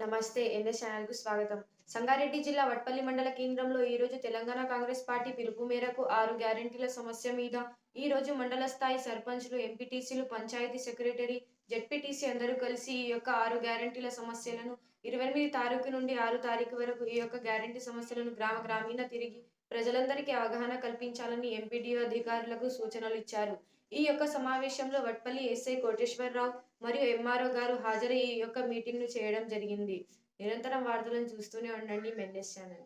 నమస్తే ఎన్ఎస్ ఛానల్కు స్వాగతం. సంగారెడ్డి జిల్లా వట్పల్లి మండల కేంద్రంలో ఈ రోజు తెలంగాణ కాంగ్రెస్ పార్టీ పిలుపు మేరకు ఆరు గ్యారెంటీల సమస్య మీద ఈ రోజు మండల స్థాయి సర్పంచ్లు ఎంపీటీసీలు పంచాయతీ సెక్రటరీ జెడ్పీటీసీ అందరూ కలిసి ఈ యొక్క ఆరు గ్యారెంటీల సమస్యలను ఇరవై ఎనిమిది తారీఖు నుండి ఆరు తారీఖు వరకు ఈ యొక్క గ్యారెంటీ సమస్యలను గ్రామ గ్రామీణ తిరిగి ప్రజలందరికీ అవగాహన కల్పించాలని ఎంపీడీఓ అధికారులకు సూచనలు ఇచ్చారు. ఈ యొక్క సమావేశంలో వట్పల్లి ఎస్ఐ కోటేశ్వరరావు మరియు ఎంఆర్ఓ గారు హాజరై ఈ యొక్క మీటింగ్ను చేయడం జరిగింది. నిరంతరం వార్తలను చూస్తూనే ఉండండి. మెన్ఎస్ ఛానల్.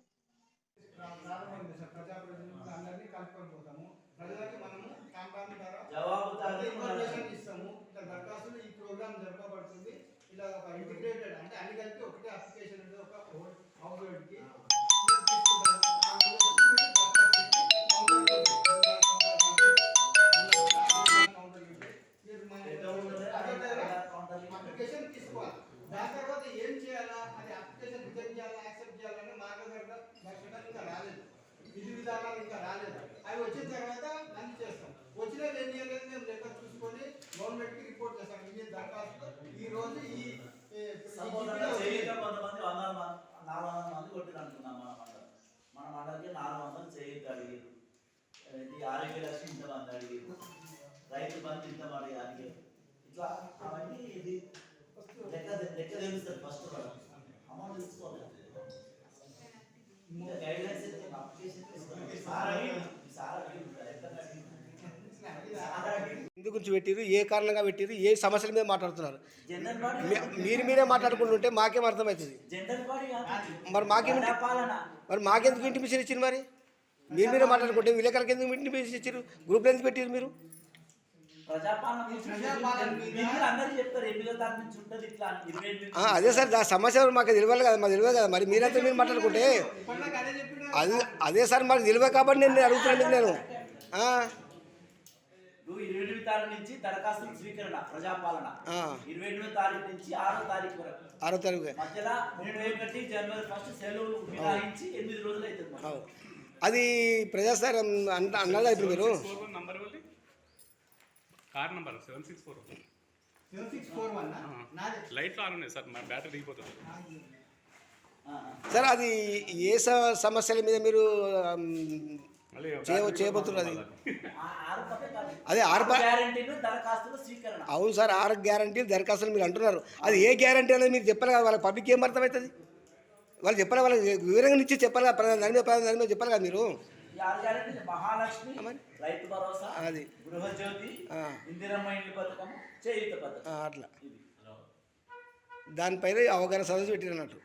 ప్రారంభం చేశాం ప్రజాప్రతినిధులు అందరినీ కలుపుకొని పోతాము ప్రజలకి మనము కాంపౌండ్ ద్వారా జవాబుదారీ ప్రతి ఇన్ఫర్మేషన్ ఇస్తాము. ఇట్లా దరఖాస్తులు ఈ ప్రోగ్రామ్ జరపబడుతుంది. ఇలా ఒక ఇంటిగ్రేటెడ్ అంటే అన్ని కలిపి ఒకటే అప్లికేషన్ దాని తర్వాత ఏం చేయాలా? అది అప్లికేషన్ రిజెక్ట్ చేయాలా యాక్సెప్ట్ చేయాలని మార్గదర్శకాలు ఇంకా రాలేదు. విధి విధానాలు ఇంకా రాలేదు. అవి వచ్చిన తర్వాత అన్ని చేస్తాం. వచ్చిన ఏం చేయలేదు మేము లెక్క చూసుకొని గవర్నమెంట్కి రిపోర్ట్ చేస్తాం. ఇన్ని దరఖాస్తు ఈ రోజు ఈ కొంతమంది? వందల మంది నాలుగు వందల మంది కొట్టిరు అనుకున్నాం మన మండలం మన మండలికి నాలుగు వందలు చేయొద్దు అడిగారు ఆరోగ్య లక్ష్మి ఇంతమంది అడిగారు రైతు బంధు ఇంతమంది అడిగారు. ఇట్లా అవన్నీ ఇది లెక్క లెక్క తెలుస్తుంది ఫస్ట్ అమౌంట్ తీసుకోవాలి ఇంకా గైడ్ లైన్స్ అప్లికేషన్ తీసుకోవాలి సార్ అడిగిండు. సార్ అడిగిండు. ఎక్కడ అడిగిండు? సార్ అడిగిండు. ఎందు గురించి పెట్టిరు ఏ కారణంగా పెట్టిరు ఏ సమస్యల మీద మాట్లాడుతున్నారు? మీరు మీరే మాట్లాడుకుంటుంటే మాకేం అర్థమవుతుంది. మరి మాకేం మరి మాకెందుకు ఇంటిమేషన్ ఇచ్చింది మరి? మీరు మీరే మాట్లాడుకుంటే విలేకరులకు ఎందుకు ఇంటిమేషన్ ఇచ్చారు గ్రూప్లో ఎందుకు పెట్టిరు మీరు? అదే సార్ ఆ సమస్య మాకు తెలియాలి కదా మాకు తెలియదు కదా మరి మీరంతా మీరు మాట్లాడుకుంటే అదే అది అదే సార్ మాకు తెలియదు కాబట్టి నేను అడుగుతున్నాను నేను. ఆ, నువ్వు ఇరవై ఎనిమిది తారీఖు నుంచి దరఖాస్తుల స్వీకరణ ప్రజాపాలన. ఆ. ఇరవై ఎనిమిది తారీఖు నుంచి ఆరో తారీఖు వరకు. ఆరో తారీఖు. మధ్యలో ముప్పై ఒకటి జనవరి ఫస్ట్ సెలవులు మినహాయించి ఎనిమిది రోజులు అవుతుంది మరి. అవు. అది ప్రజాసార్ అన్నారా ఇప్పుడు మీరు ఫోర్ వన్ నంబర్ ఇవ్వండి car number seven six four seven six four one నాది. లైట్లు ఆన్ ఉన్నాయి సార్ మా బ్యాటరీ దిగిపోతుంది. ఆ, సార్ అది ఏ సమస్యల మీద మీరు చేయబోతున్నది. అదే? ఆరు అవును సార్ ఆరు గ్యారంటీలు దరఖాస్తులు మీరు అంటున్నారు. అది ఏ గ్యారంటీ అనేది మీరు చెప్పాలి కదా వాళ్ళకి పబ్లిక్ ఏం అర్థమవుతుంది? వాళ్ళు చెప్పాలి వాళ్ళకి వివరంగా ఇచ్చి చెప్పాలి కదా ప్రధాన దాని మీద ప్రధాన దాని మీద చెప్పాలి కదా మీరు? మహాలక్ష్మి? రైతు భరోసా అది. గృహజ్యోతి. ఇందిరమ్మ ఇండ్ల పథకం చేయుత పథకం అట్లా దానిపైన అవగాహన సదస్సు పెట్టినట్టు